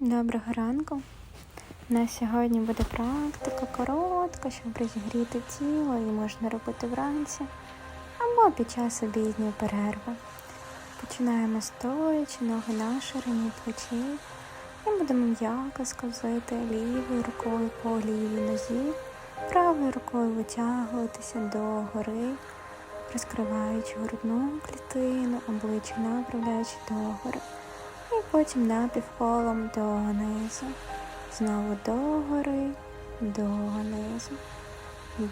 Доброго ранку. У нас сьогодні буде практика коротка, щоб розігріти тіло і можна робити вранці або під час обідньої перерви. Починаємо стоячи, ноги на ширині плечей і будемо м'яко сковзити лівою рукою по лівій нозі, правою рукою витягуватися до гори, розкриваючи грудну клітину, обличчя направляючи догори. І потім напівколом донизу. Знову догори, донизу,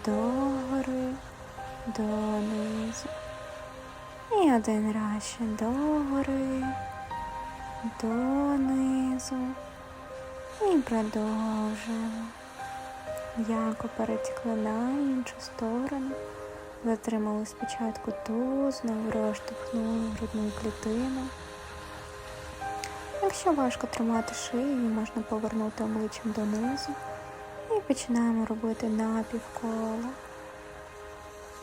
догори, донизу. І один раз ще догори, донизу. І продовжуємо. М'яко перетекли на іншу сторону. Затримали спочатку ту, знову розштовхнули грудну клітину. Якщо важко тримати шию, можна повернути обличчям донизу і починаємо робити напівколо.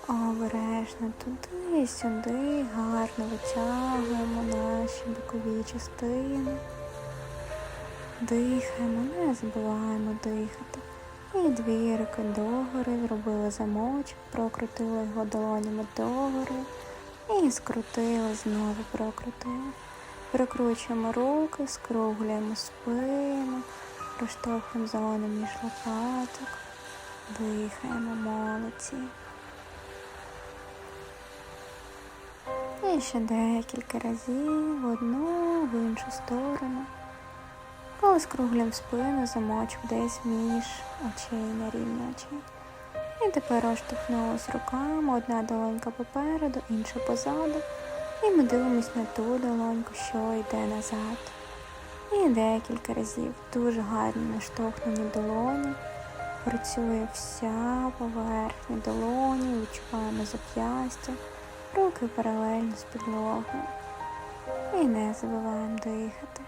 Обережно туди і сюди, гарно витягуємо наші бокові частини. Дихаємо, не забуваємо дихати. І дві руки догори, зробили замочок, прокрутили його долонями догори і скрутили, знову прокрутили. Перекручуємо руки, скруглюємо спину, розштовхуємо зону між лопаток, дихаємо молодці. І ще декілька разів в одну, в іншу сторону. Коли скруглюємо спину, замочок десь між очей на рівні очей. І тепер розштовхнулись руками, одна долонька попереду, інша позаду. І ми дивимось на ту долоньку, що йде назад. І декілька разів дуже гарно наштовхнені долоні. Працює вся поверхня долоні, відчуваємо зап'ястя, руки паралельно з підлогою. І не забуваємо дихати.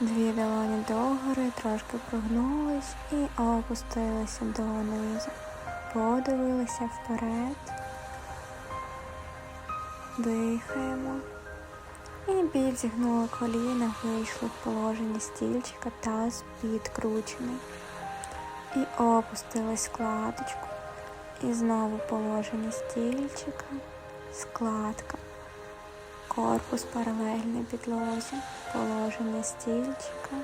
Дві долоні догори, трошки прогнулись і опустилися донизу. Подивилися вперед. Дихаємо. І біль зігнули коліна, вийшли в положення стільчика, таз підкручений. І опустили складочку. І знову положення стільчика, складка. Корпус паралельний підлозі, положення стільчика.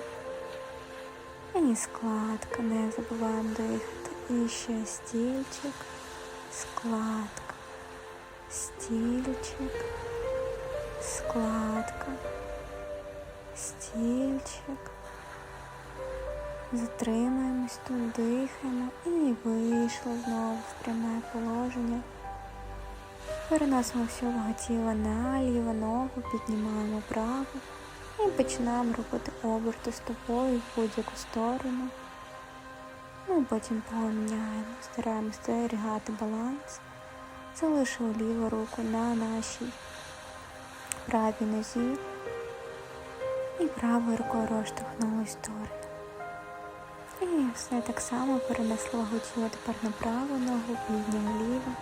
І складка. Не забуваємо дихати. І ще стільчик, складка стільчик, складка, стільчик. Затримуємось тут, дихаємо і вийшли знову в пряме положення. Переносимо всю вагу тіла на ліву ногу, піднімаємо праву і починаємо робити оберти стопою в будь-яку сторону. Ну потім поміняємо, стараємося зберігати баланс. Залишили ліву руку на нашій правій нозі і правою рукою розштовхнули в сторону. І все так само перенесли вагу тіла тепер на праву ногу, підняли ліву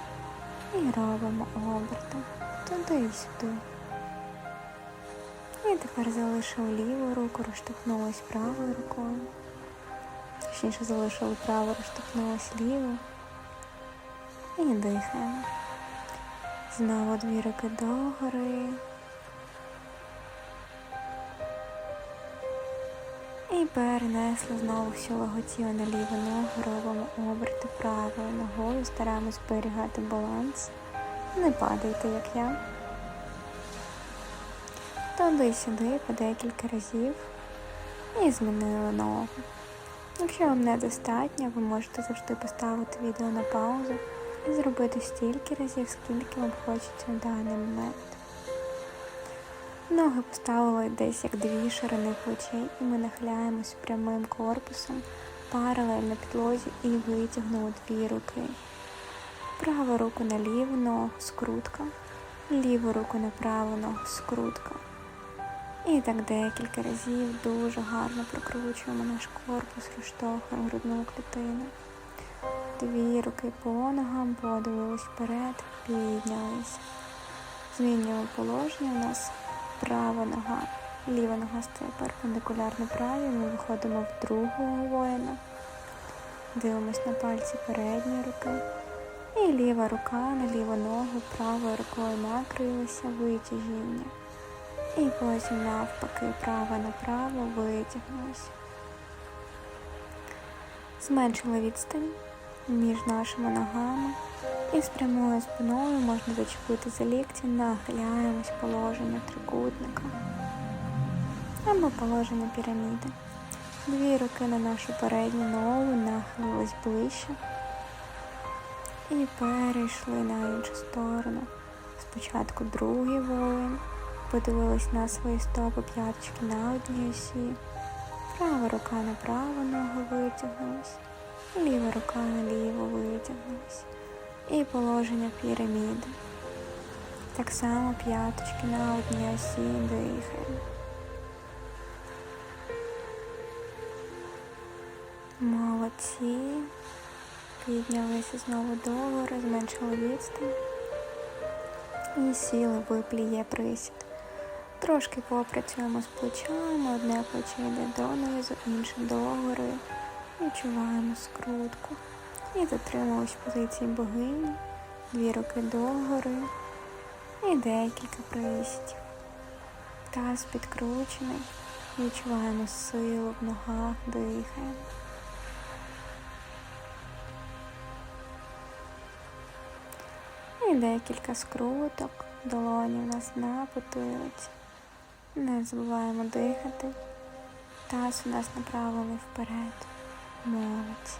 і робимо обертом туди і сюди. І тепер залишили ліву руку, розштовхнулись правою рукою. Точніше залишили праву, розштовхнулась ліву. І дихаємо. Знову дві руки догори. І перенесли знову всю вагу тіла на ліву ногу, робимо оберти правою ногою, стараємось зберігати баланс. Не падайте, як я. Туди-сюди по декілька разів і змінили ногу. Якщо вам недостатньо, ви можете завжди поставити відео на паузу і зробити стільки разів, скільки вам хочеться в даний момент. Ноги поставили десь як дві ширини плечей, і ми нахиляємось прямим корпусом паралельно підлозі і витягнули дві руки. Праву руку на ліву ногу, скрутка, ліву руку на праву ногу, скрутка. І так декілька разів дуже гарно прокручуємо наш корпус, розштовхуємо грудну клітину. Дві руки по ногам, подивились вперед, піднялися. Змінюємо положення. У нас права нога Ліва нога стає перпендикулярно правій, ми виходимо в другого воїна. Дивимось на пальці передньої руки. І ліва рука на ліву ногу, правою рукою накрилися витяжіння. І потім навпаки, право направо витягнулися. Зменшили відстань між нашими ногами і з прямою спиною можна зачепити за лікті, нахиляємось положення трикутника або положення піраміди. Дві руки на нашу передню ногу нахилились ближче і перейшли на іншу сторону. Спочатку другий воїн, подивились на свої стопи п'яточки на одній осі. Права рука на праву ногу витягнулась, ліва рука на ліву витягнулась. І положення піраміди. Так само п'яточки на одній осі дихаємо. Молодці. Піднялися знову догори, зменшили відстань. І сіли в пліє присід. Трошки попрацюємо з плечами, одне плече йде донизу, інше догори. Відчуваємо скрутку. І в позиції богині, дві руки догори і декілька присідів. Таз підкручений. Відчуваємо силу в ногах, дихаємо. І декілька скруток, долоні в нас на потилиці. Не забуваємо дихати. Таз у нас направлений вперед. Молодці.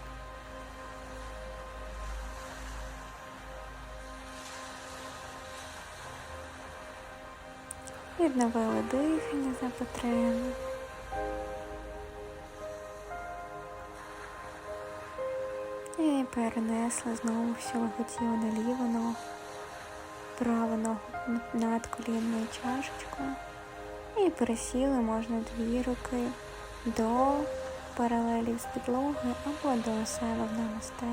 Відновили дихання за потреби. І перенесли знову всю ваготіло на ліву ногу, праву ногу над колінною чашечкою. І пересіли можна дві руки до паралелів з підлогою або до себе в намасте.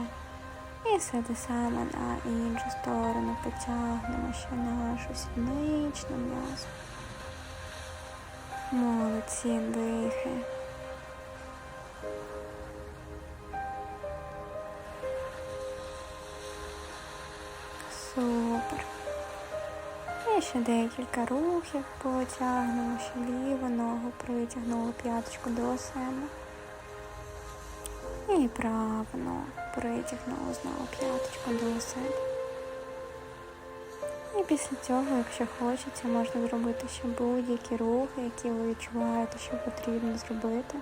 І все те саме на іншу сторону потягнемо ще нашу сідничну м'язу. Молодці дихи. Супер. І ще декілька рухів потягнемо, ще ліву ногу притягнули п'яточку до себе. І праву ногу притягнули знову п'яточку до себе. І після цього, якщо хочеться, можна зробити ще будь-які рухи, які ви відчуваєте, що потрібно зробити.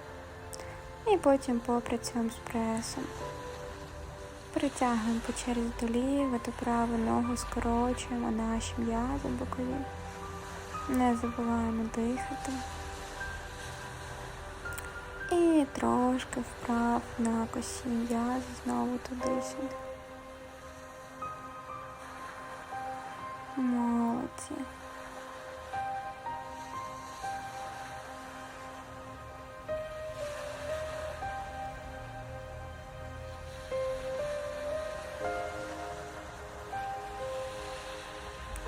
І потім попрацюємо з пресом. Притягуємо по черзі до ліву, до праву ногу скорочуємо наші м'язи бокові. Не забуваємо дихати. І трошки вправ на косі знову туди-сюди. Молодці.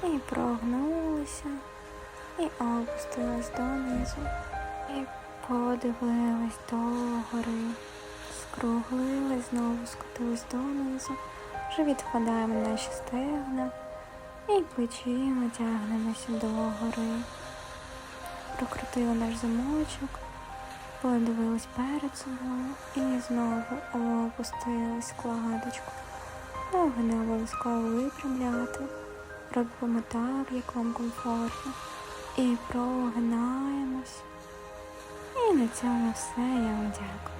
І прогнулися, і опустились донизу, і подивились догори, скруглились, знову скотились донизу, вже відкладаємо наші стегна і плечима тягнемося догори. Прокрутили наш замочок, подивились перед собою і знову опустили складочку. Ноги не обов'язково випрямляти. Робимо так, як вам комфортно. І прогинаємось. І на цьому все. Я вам дякую.